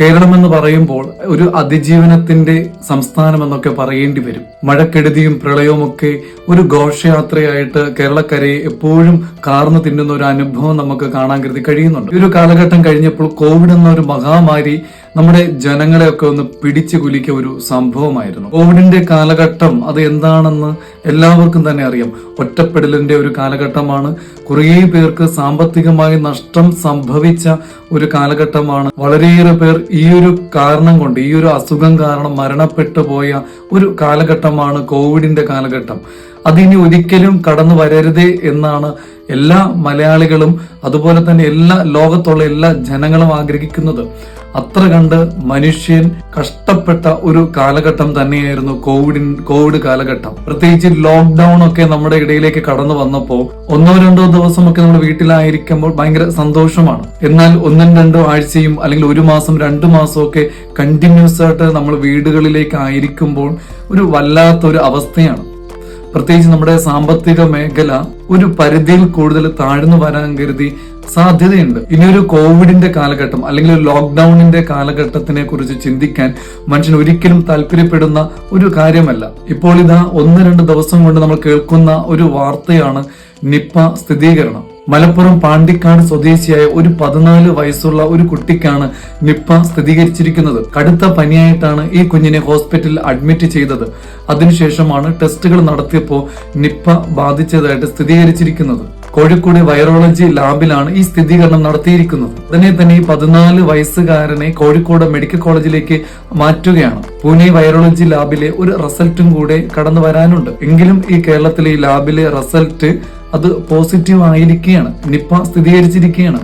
കേരളം എന്ന് പറയുമ്പോൾ ഒരു അതിജീവനത്തിന്റെ സംസ്ഥാനം എന്നൊക്കെ പറയേണ്ടി വരും. മഴക്കെടുതിയും പ്രളയവും ഒക്കെ ഒരു ഘോഷയാത്രയായിട്ട് കേരളക്കരയെ എപ്പോഴും കാർന്നു തിന്നുന്ന ഒരു അനുഭവം നമുക്ക് കാണാൻ കരുതി കഴിയുന്നുണ്ട്. ഒരു കാലഘട്ടം കഴിഞ്ഞപ്പോൾ കോവിഡ് എന്നൊരു മഹാമാരി നമ്മുടെ ജനങ്ങളെയൊക്കെ ഒന്ന് പിടിച്ചു കുലിക്ക ഒരു സംഭവമായിരുന്നു. കോവിഡിന്റെ കാലഘട്ടം അത് എന്താണെന്ന് എല്ലാവർക്കും തന്നെ അറിയാം. ഒറ്റപ്പെടലിന്റെ ഒരു കാലഘട്ടമാണ്. കുറേ പേർക്ക് സാമ്പത്തികമായി നഷ്ടം സംഭവിച്ച ഒരു കാലഘട്ടമാണ്. വളരെയേറെ പേർ ഈ ഒരു കാരണം കൊണ്ട് ഈ ഒരു അസുഖം കാരണം മരണപ്പെട്ടു പോയ ഒരു കാലഘട്ടമാണ് കോവിഡിന്റെ കാലഘട്ടം. അതിനി ഒരിക്കലും കടന്നു വരരുതേ എന്നാണ് എല്ലാ മലയാളികളും അതുപോലെ തന്നെ എല്ലാ ലോകത്തുള്ള എല്ലാ ജനങ്ങളും ആഗ്രഹിക്കുന്നത്. അത്ര കണ്ട് മനുഷ്യൻ കഷ്ടപ്പെട്ട ഒരു കാലഘട്ടം തന്നെയായിരുന്നു കോവിഡിൻ കോവിഡ് കാലഘട്ടം. പ്രത്യേകിച്ച് ലോക്ക്ഡൌൺ ഒക്കെ നമ്മുടെ ഇടയിലേക്ക് കടന്നു വന്നപ്പോൾ ഒന്നോ രണ്ടോ ദിവസമൊക്കെ നമ്മൾ വീട്ടിലായിരിക്കുമ്പോൾ ഭയങ്കര സന്തോഷമാണ്. എന്നാൽ ഒന്നും രണ്ടോ ആഴ്ചയും അല്ലെങ്കിൽ ഒരു മാസം രണ്ടു മാസം ഒക്കെ കണ്ടിന്യൂസ് ആയിട്ട് നമ്മൾ വീടുകളിലേക്ക് ആയിരിക്കുമ്പോൾ ഒരു വല്ലാത്തൊരു അവസ്ഥയാണ്. പ്രത്യേകിച്ച് നമ്മുടെ സാമ്പത്തിക മേഖല ഒരു പരിധിയിൽ കൂടുതൽ താഴ്ന്നു വരാൻ കരുതി സാധ്യതയുണ്ട്. ഇനി ഒരു കോവിഡിന്റെ കാലഘട്ടം അല്ലെങ്കിൽ ഒരു ലോക്ക്ഡൌണിന്റെ കാലഘട്ടത്തിനെ കുറിച്ച് ചിന്തിക്കാൻ മനുഷ്യൻ ഒരിക്കലും താല്പര്യപ്പെടുന്ന ഒരു കാര്യമല്ല. ഇപ്പോൾ ഇതാ ഒന്ന് രണ്ട് ദിവസം കൊണ്ട് നമ്മൾ കേൾക്കുന്ന ഒരു വാർത്തയാണ് നിപ്പ സ്ഥിരീകരണം. മലപ്പുറം പാണ്ടിക്കാട് സ്വദേശിയായ ഒരു പതിനാല് വയസ്സുള്ള ഒരു കുട്ടിക്കാണ് നിപ്പ സ്ഥിരീകരിച്ചിരിക്കുന്നത്. കടുത്ത പനിയായിട്ടാണ് ഈ കുഞ്ഞിനെ ഹോസ്പിറ്റലിൽ അഡ്മിറ്റ് ചെയ്തത്. അതിനുശേഷമാണ് ടെസ്റ്റുകൾ നടത്തിയപ്പോൾ നിപ്പ ബാധിച്ചതായിട്ട് സ്ഥിരീകരിച്ചിരിക്കുന്നത്. കോഴിക്കോട് വൈറോളജി ലാബിലാണ് ഈ സ്ഥിരീകരണം നടത്തിയിരിക്കുന്നത്. ഉടനെ തന്നെ ഈ പതിനാല് വയസ്സുകാരനെ കോഴിക്കോട് മെഡിക്കൽ കോളേജിലേക്ക് മാറ്റുകയാണ്. പൂനെ വൈറോളജി ലാബിലെ ഒരു റിസൾട്ടും കൂടെ കടന്നു വരാനുണ്ട്. എങ്കിലും ഈ കേരളത്തിലെ ഈ ലാബിലെ റിസൾട്ട് അത് പോസിറ്റീവ് ആയിരിക്കുകയാണ്. നിപ്പ സ്ഥിരീകരിച്ചിരിക്കുകയാണ്.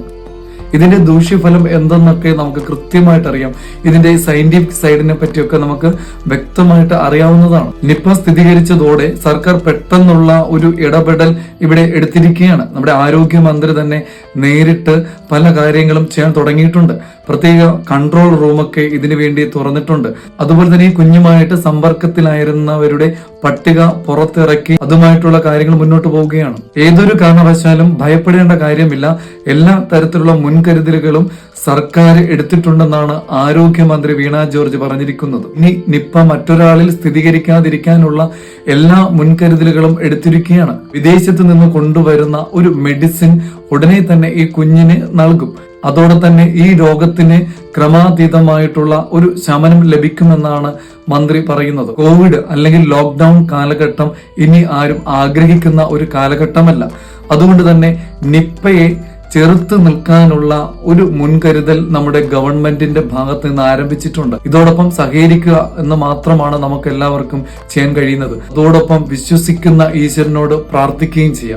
ഇതിന്റെ ദൂഷ്യഫലം എന്തെന്നൊക്കെ നമുക്ക് കൃത്യമായിട്ട് അറിയാം. ഇതിന്റെ സയന്റിഫിക് സൈഡിനെ പറ്റിയൊക്കെ നമുക്ക് വ്യക്തമായിട്ട് അറിയാവുന്നതാണ്. നിപ്പ സ്ഥിരീകരിച്ചതോടെ സർക്കാർ പെട്ടെന്നുള്ള ഒരു ഇടപെടൽ ഇവിടെ എടുത്തിരിക്കുകയാണ്. നമ്മുടെ ആരോഗ്യമന്ത്രി തന്നെ നേരിട്ട് പല കാര്യങ്ങളും ചെയ്യാൻ തുടങ്ങിയിട്ടുണ്ട്. പ്രത്യേക കൺട്രോൾ റൂമൊക്കെ ഇതിനു വേണ്ടി തുറന്നിട്ടുണ്ട്. അതുപോലെ തന്നെ ഈ കുഞ്ഞുമായിട്ട് സമ്പർക്കത്തിലായിരുന്നവരുടെ പട്ടിക പുറത്തിറക്കി അതുമായിട്ടുള്ള കാര്യങ്ങൾ മുന്നോട്ട് പോവുകയാണ്. ഏതൊരു കാരണവശാലും ഭയപ്പെടേണ്ട കാര്യമില്ല. എല്ലാ തരത്തിലുള്ള മുൻകരുതലുകളും സർക്കാർ എടുത്തിട്ടുണ്ടെന്നാണ് ആരോഗ്യമന്ത്രി വീണ ജോർജ് പറഞ്ഞിരിക്കുന്നത്. ഇനി നിപ്പ മറ്റൊരാളിൽ സ്ഥിരീകരിക്കാതിരിക്കാനുള്ള എല്ലാ മുൻകരുതലുകളും എടുത്തിരിക്കുകയാണ്. വിദേശത്ത് നിന്ന് കൊണ്ടുവരുന്ന ഒരു മെഡിസിൻ ഉടനെ തന്നെ ഈ കുഞ്ഞിന് നൽകും. അതോടെ തന്നെ ഈ രോഗത്തിന് ക്രമാതീതമായിട്ടുള്ള ഒരു ശമനം ലഭിക്കുമെന്നാണ് മന്ത്രി പറയുന്നത്. കോവിഡ് അല്ലെങ്കിൽ ലോക്ക്ഡൌൺ കാലഘട്ടം ഇനി ആരും ആഗ്രഹിക്കുന്ന ഒരു കാലഘട്ടമല്ല. അതുകൊണ്ട് തന്നെ നിപ്പയെ ചെറുത്ത് നിൽക്കാനുള്ള ഒരു മുൻകരുതൽ നമ്മുടെ ഗവൺമെന്റിന്റെ ഭാഗത്ത് നിന്ന് ആരംഭിച്ചിട്ടുണ്ട്. ഇതോടൊപ്പം സഹകരിക്കുക എന്ന് മാത്രമാണ് നമുക്ക് എല്ലാവർക്കും ചെയ്യാൻ കഴിയുന്നത്. അതോടൊപ്പം വിശ്വസിക്കുന്ന ഈശ്വരനോട് പ്രാർത്ഥിക്കുകയും ചെയ്യാം.